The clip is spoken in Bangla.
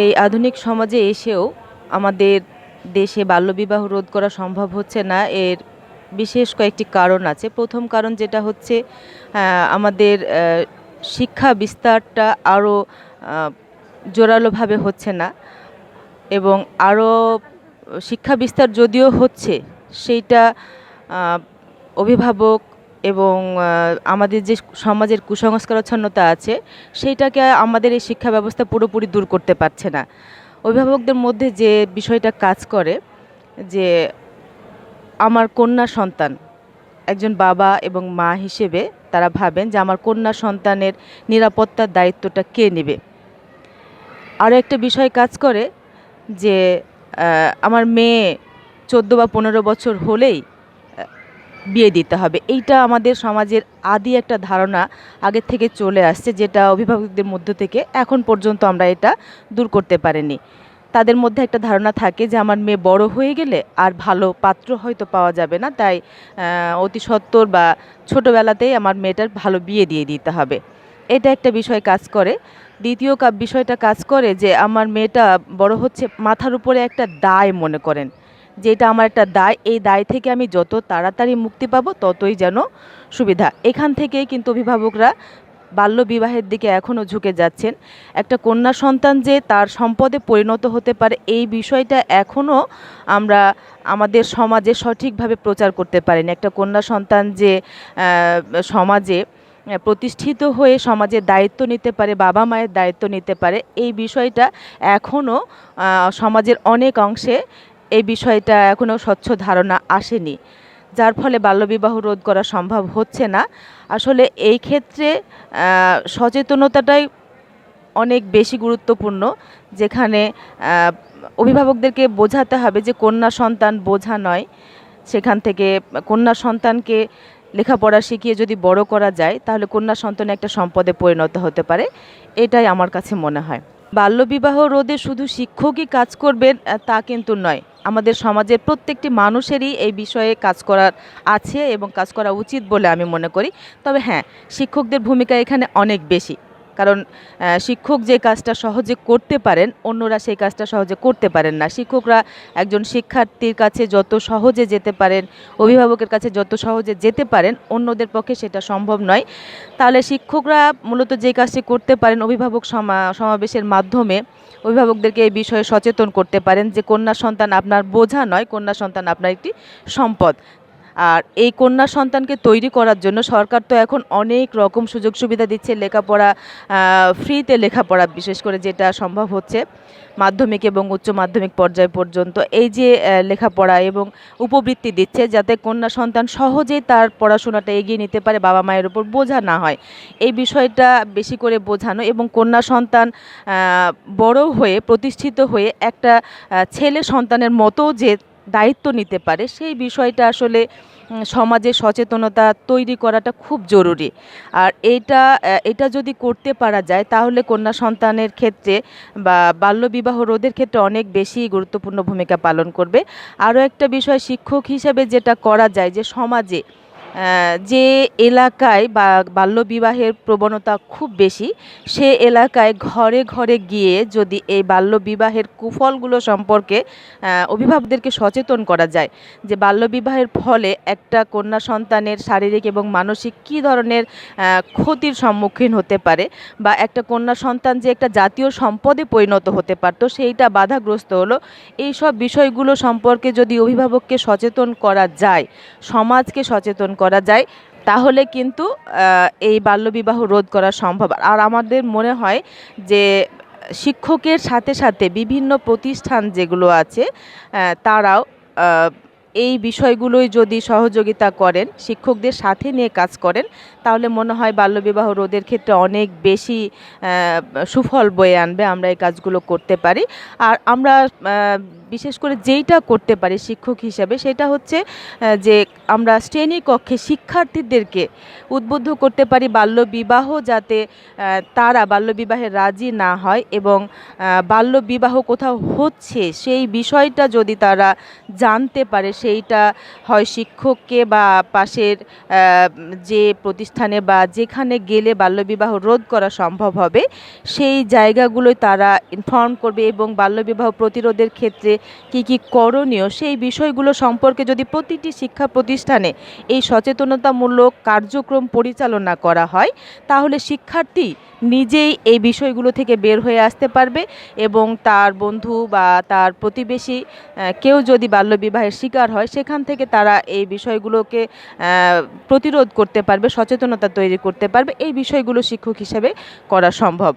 এই আধুনিক সমাজে এসেও আমাদের দেশে বাল্যবিবাহ রোধ করা সম্ভব হচ্ছে না। এর বিশেষ কয়েকটি কারণ আছে। প্রথম কারণ যেটা হচ্ছে আমাদের শিক্ষা বিস্তারটা আরও জোরালোভাবে হচ্ছে না এবং আরও শিক্ষা বিস্তার যদিও হচ্ছে, সেইটা অভিভাবক এবং আমাদের যে সমাজের কুসংস্কারাচ্ছন্নতা আছে, সেইটাকে আমাদের এই শিক্ষা ব্যবস্থা পুরোপুরি দূর করতে পারছে না। অভিভাবকদের মধ্যে যে বিষয়টা কাজ করে, যে আমার কন্যা সন্তান, একজন বাবা এবং মা হিসেবে তারা ভাবেন যে আমার কন্যা সন্তানের নিরাপত্তার দায়িত্বটা কে নেবে। আরও একটা বিষয় কাজ করে যে আমার মেয়ে চোদ্দ বা পনেরো বছর হলেই বিয়ে দিতে হবে। এইটা আমাদের সমাজের আদি একটা ধারণা আগের থেকে চলে আসছে, যেটা অভিভাবকদের মধ্য থেকে এখন পর্যন্ত আমরা এটা দূর করতে পারিনি। তাদের মধ্যে একটা ধারণা থাকে যে, আমার মেয়ে বড় হয়ে গেলে আর ভালো পাত্র হয়তো পাওয়া যাবে না। তাই অতি সত্বর বা ছোটোবেলাতেই আমার মেয়েটার ভালো বিয়ে দিয়ে দিতে হবে। এটা একটা বিষয় কাজ করে। দ্বিতীয় বিষয়টা কাজ করে যে, আমার মেয়েটা বড় হচ্ছে মাথার উপরে একটা দায় মনে করেন। যে এটা আমার একটা দায়, এই দায় থেকে আমি যত তাড়াতাড়ি মুক্তি পাবো ততই যেন সুবিধা। এখান থেকেই কিন্তু অভিভাবকরা বাল্য বিবাহের দিকে এখনও ঝুঁকে যাচ্ছেন। একটা কন্যা সন্তান যে তার সম্পদে পরিণত হতে পারে, এই বিষয়টা এখনও আমরা আমাদের সমাজে সঠিকভাবে প্রচার করতে পারিনি। একটা কন্যা সন্তান যে সমাজে প্রতিষ্ঠিত হয়ে সমাজের দায়িত্ব নিতে পারে, বাবা মায়ের দায়িত্ব নিতে পারে, এই বিষয়টা এখনও সমাজের অনেক অংশে এই বিষয়টা এখনও স্বচ্ছ ধারণা আসেনি। যার ফলে বাল্যবিবাহ রোধ করা সম্ভব হচ্ছে না। আসলে এই ক্ষেত্রে সচেতনতাটাই অনেক বেশি গুরুত্বপূর্ণ, যেখানে অভিভাবকদেরকে বোঝাতে হবে যে কন্যা সন্তান বোঝা নয়। সেখান থেকে কন্যা সন্তানকে লেখাপড়া শিখিয়ে যদি বড় করা যায়, তাহলে কন্যা সন্তান একটা সম্পদে পরিণত হতে পারে। এটাই আমার কাছে মনে হয়। বাল্যবিবাহ রোধে শুধু শিক্ষকই কাজ করবেন তা কিন্তু নয়। আমাদের সমাজের প্রত্যেকটি মানুষেরই এই বিষয়ে কাজ করার আছে এবং কাজ করা উচিত বলে আমি মনে করি। তবে হ্যাঁ শিক্ষকদের ভূমিকা এখানে অনেক বেশি। কারণ শিক্ষক যে কাজটা সহজে করতে পারেন, অন্যরা সেই কাজটা সহজে করতে পারেন না। শিক্ষকরা একজন শিক্ষার্থীর কাছে যত সহজে যেতে পারেন, অভিভাবকের কাছে যত সহজে যেতে পারেন, অন্যদের পক্ষে সেটা সম্ভব নয়। তাহলে শিক্ষকরা মূলত যে কাজটি করতে পারেন অভিভাবক সমা- সমাবেশের মাধ্যমে, অভিভাবকদেরকে এই বিষয়ে সচেতন করতে পারেন যে কন্যা সন্তান আপনার বোঝা নয়, কন্যা সন্তান আপনার একটি সম্পদ। আর এই কন্যা সন্তানকে তৈরি করার জন্য সরকার তো এখন অনেক রকম সুযোগ সুবিধা দিচ্ছে, লেখাপড়া ফ্রিতে লেখাপড়া বিশেষ করে যেটা সম্ভব হচ্ছে, মাধ্যমিক এবং উচ্চ মাধ্যমিক পর্যায় পর্যন্ত। এই যে লেখাপড়া এবং উপবৃত্তি দিচ্ছে যাতে কন্যা সন্তান সহজেই তার পড়াশোনাটা এগিয়ে নিতে পারে, বাবা মায়ের উপর বোঝা না হয়। এই বিষয়টা বেশি করে বোঝানো এবং কন্যা সন্তান বড় হয়ে, প্রতিষ্ঠিত হয়ে একটা ছেলে সন্তানের মতো যে দায়িত্ব নিতে পারে, সেই বিষয়টা আসলে সমাজে সচেতনতা তৈরি করাটা খুব জরুরি। আর এটা এটা যদি করতে পারা যায়, তাহলে কন্যা সন্তানের ক্ষেত্রে বা বাল্যবিবাহ রোধের ক্ষেত্রে অনেক বেশি গুরুত্বপূর্ণ ভূমিকা পালন করবে। আরও একটা বিষয় শিক্ষক হিসেবে যেটা করা যায় যে সমাজে যে এলাকায় বা বাল্যবিবাহের প্রবণতা খুব বেশি, সে এলাকায় ঘরে ঘরে গিয়ে যদি এই বাল্যবিবাহের কুফলগুলো সম্পর্কে অভিভাবকদেরকে সচেতন করা যায় যে বাল্যবিবাহের ফলে একটা কন্যা সন্তানের শারীরিক এবং মানসিক কী ধরনের ক্ষতির সম্মুখীন হতে পারে বা একটা কন্যা সন্তান যে একটা জাতীয় সম্পদে পরিণত হতে পারতো, সেইটা বাধাগ্রস্ত হলো এই সব বিষয়গুলো সম্পর্কে যদি অভিভাবককে সচেতন করা যায়, সমাজকে সচেতন করা যায়, তাহলে কিন্তু এই বাল্যবিবাহ রোধ করা সম্ভব। আর আমাদের মনে হয় যে, শিক্ষকের সাথে সাথে বিভিন্ন প্রতিষ্ঠান যেগুলো আছে তারাও এই বিষয়গুলোই যদি সহযোগিতা করেন, শিক্ষকদের সাথে নিয়ে কাজ করেন, তাহলে মনে হয় বাল্যবিবাহ রোধের ক্ষেত্রে অনেক বেশি সুফল বয়ে আনবে আমরা এই কাজগুলো করতে পারি। আর আমরা বিশেষ করে যেইটা করতে পারি শিক্ষক হিসাবে সেটা হচ্ছে যে আমরা শ্রেণীকক্ষে শিক্ষার্থীদেরকে উদ্বুদ্ধ করতে পারি বাল্যবিবাহ যাতে আহ, তারা বাল্যবিবাহে রাজি না হয় এবং আহ, বাল্যবিবাহ কোথাও হচ্ছে সেই বিষয়টা যদি তারা জানতে পারে সেইটা হয় শিক্ষককে বা পাশের যে প্রতিষ্ঠানে বা যেখানে গেলে বাল্যবিবাহ রোধ করা সম্ভব হবে সেই জায়গাগুলোয় তারা ইনফর্ম করবে এবং বাল্যবিবাহ প্রতিরোধের ক্ষেত্রে কি কি করণীয়? সেই বিষয়গুলো সম্পর্কে যদি প্রতিটি শিক্ষা প্রতিষ্ঠানে এই সচেতনতামূলক কার্যক্রম পরিচালনা করা হয়, তাহলে শিক্ষার্থী নিজেই এই বিষয়গুলো থেকে বের হয়ে আসতে পারবে এবং তার বন্ধু বা তার প্রতিবেশী কেউ যদি বাল্যবিবাহের শিকার হয়, সেখান থেকে তারা এই বিষয়গুলোকে প্রতিরোধ করতে পারবে, সচেতনতা তৈরি করতে পারবে। এই বিষয়গুলো শিক্ষক হিসেবে করা সম্ভব।